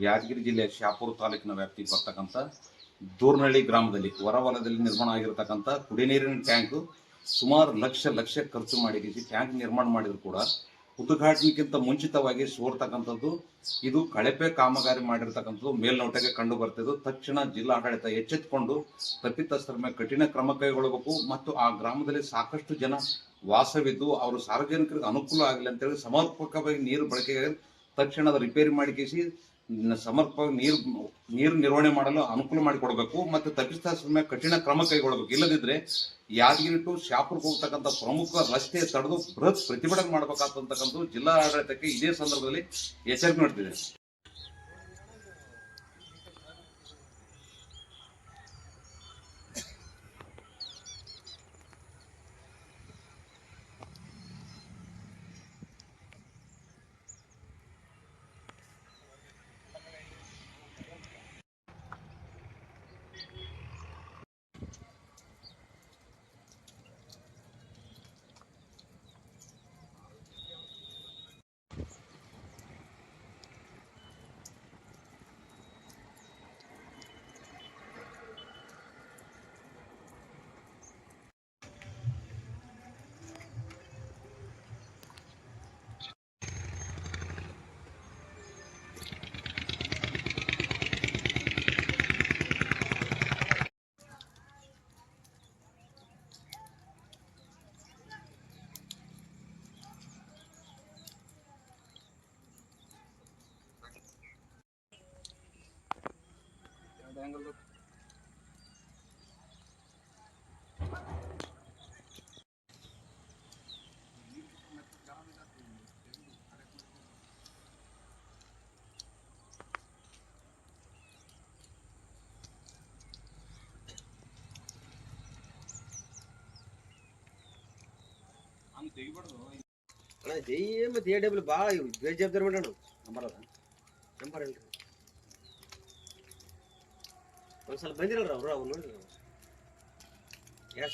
ಯಾದಗಿರಿ ಜಿಲ್ಲೆ ಶಾಪುರ ತಾಲೂಕಿನ ವ್ಯಾಪ್ತಿಗೆ ಬರ್ತಕ್ಕಂಥ ದೂರ್ನಹಳ್ಳಿ ಗ್ರಾಮದಲ್ಲಿ ಹೊರವಲದಲ್ಲಿ ನಿರ್ಮಾಣ ಆಗಿರತಕ್ಕಂಥ ಕುಡಿ ನೀರಿನ ಟ್ಯಾಂಕ್ ಸುಮಾರು ಲಕ್ಷ ಲಕ್ಷ ಖರ್ಚು ಮಾಡಿ ಟ್ಯಾಂಕ್ ನಿರ್ಮಾಣ ಮಾಡಿದ್ರು ಕೂಡ ಉದ್ಘಾಟನೆಗಿಂತ ಮುಂಚಿತವಾಗಿ ಸೋರ್ತಕ್ಕಂಥದ್ದು. ಇದು ಕಳಪೆ ಕಾಮಗಾರಿ ಮಾಡಿರ್ತಕ್ಕಂಥದ್ದು ಮೇಲ್ನೋಟಕ್ಕೆ ಕಂಡು ಬರ್ತಿದ್ದು. ತಕ್ಷಣ ಜಿಲ್ಲಾಡಳಿತ ಎಚ್ಚೆತ್ತುಕೊಂಡು ತಪ್ಪಿತಸ್ಥರ ಮೇಲೆ ಕಠಿಣ ಕ್ರಮ ಕೈಗೊಳ್ಳಬೇಕು ಮತ್ತು ಆ ಗ್ರಾಮದಲ್ಲಿ ಸಾಕಷ್ಟು ಜನ ವಾಸವಿದ್ದು ಅವರು ಸಾರ್ವಜನಿಕರಿಗೆ ಅನುಕೂಲ ಆಗಲಿ ಅಂತೇಳಿ ಸಮರ್ಪಕವಾಗಿ ನೀರು ಬಳಕೆಗೆ ತಕ್ಷಣದ ರಿಪೇರಿ ನ- ಸಮರ್ಪಕವಾಗಿ ನೀರು ನೀರು ನಿರ್ವಹಣೆ ಮಾಡಲು ಅನುಕೂಲ ಮಾಡಿಕೊಡ್ಬೇಕು ಮತ್ತು ತಪ್ಪಿತಸ್ಥರ ಮೇಲೆ ಕಠಿಣ ಕ್ರಮ ಕೈಗೊಳ್ಳಬೇಕು ಇಲ್ಲದಿದ್ರೆ ಯಾದಗಿರಿ ಟು ಶಾಪುರಕ್ಕೆ ಹೋಗ್ತಕ್ಕಂಥ ಪ್ರಮುಖ ರಸ್ತೆ ತಡೆದು ಬೃಹತ್ ಪ್ರತಿಭಟನೆ ಮಾಡಬೇಕಾದಂತಕ್ಕಂಥ ಜಿಲ್ಲಾ ಆಡಳಿತಕ್ಕೆ ಇದೇ ಸಂದರ್ಭದಲ್ಲಿ ಎಚ್ಚರಿಕೆ ನೀಡ್ತಿದೆ యాంగిల్తో జై ఏమో థియేటర్లు బాగా జై చెప్తారు అంటాడు నెంబర్ నెంబర్ ಸ್ವಲ್ಪ ಬಂದಿರಲ್ರ ಅವರು ಅವ್ರು ನೋಡಿದ್ರು. ಯಾರು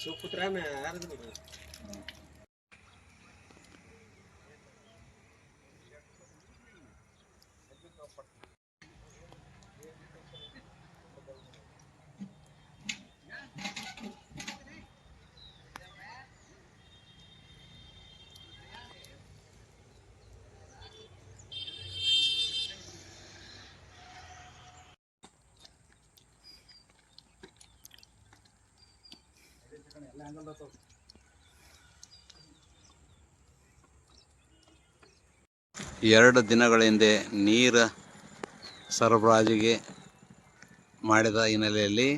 ಶಿವಪುತ್ರ ಆ್ಯಂಗಲ್ ಎರಡು ದಿನಗಳ ಹಿಂದೆ ನೀರ ಸರಬರಾಜಿಗೆ ಮಾಡಿದ ಹಿನ್ನೆಲೆಯಲ್ಲಿ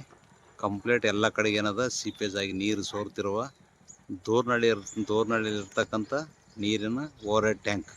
ಕಂಪ್ಲೀಟ್ ಎಲ್ಲ ಕಡೆಗೆ ಏನದ, ಸೀಪೇಜ್ ಆಗಿ ನೀರು ಸೋರ್ತಿರುವ ದೂರ್ನಳ್ಳಿ ಇರ್ತಕ್ಕಂಥ ನೀರಿನ ಓವರ್ ಟ್ಯಾಂಕ್.